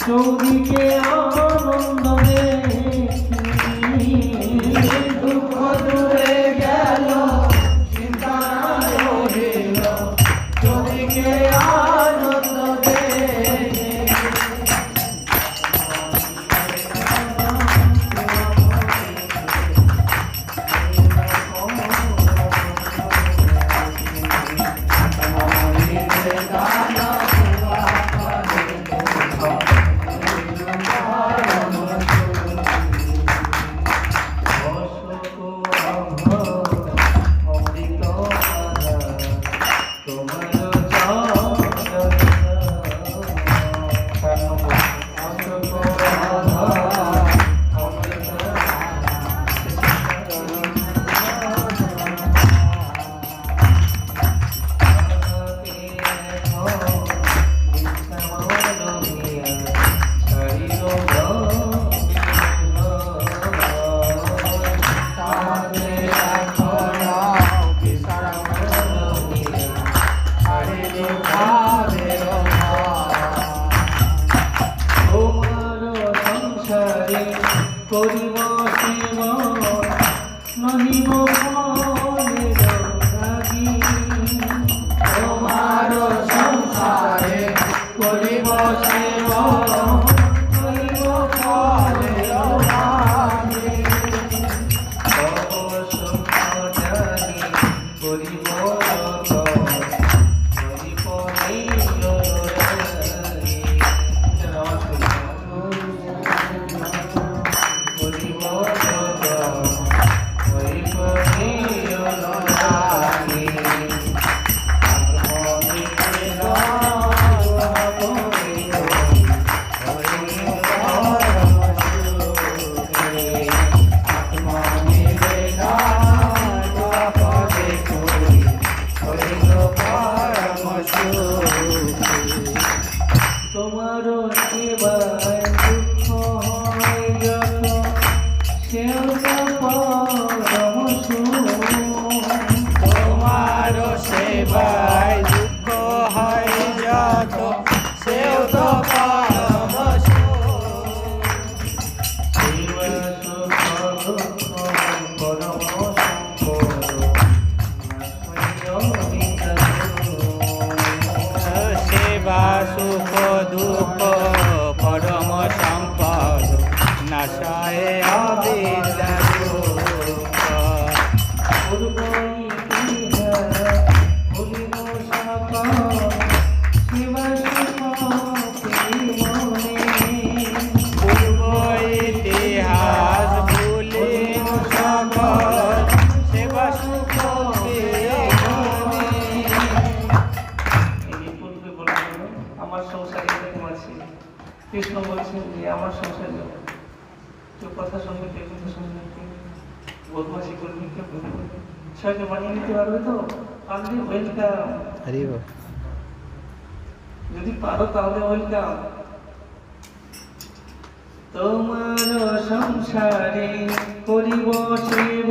চৌদিকে আনন্দ করিব সেব নহিব বদমাশি করবি ছয়কে নিতে পারবে তো? ওয়েলকাম আরে যদি পারো তাহলে ওয়েলকাম তোমার সংসারে করিব সেব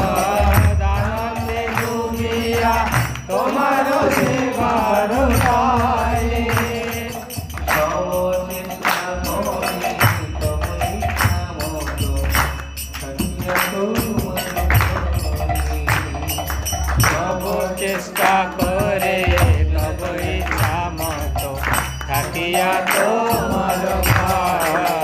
મૈયા તો મારો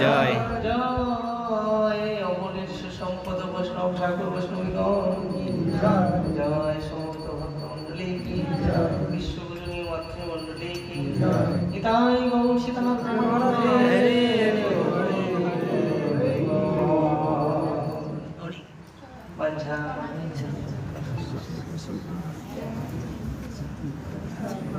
জয়। জয়। অমলের সুসম্পদ বৈষ্ণব, ঠাকুর বৈষ্ণবীগণ জয়? সমস্ত ভক্ত মণ্ডলী কি মাতৃমণ্ডলী কি নিতাই সীতানাথ বাঞ্ছা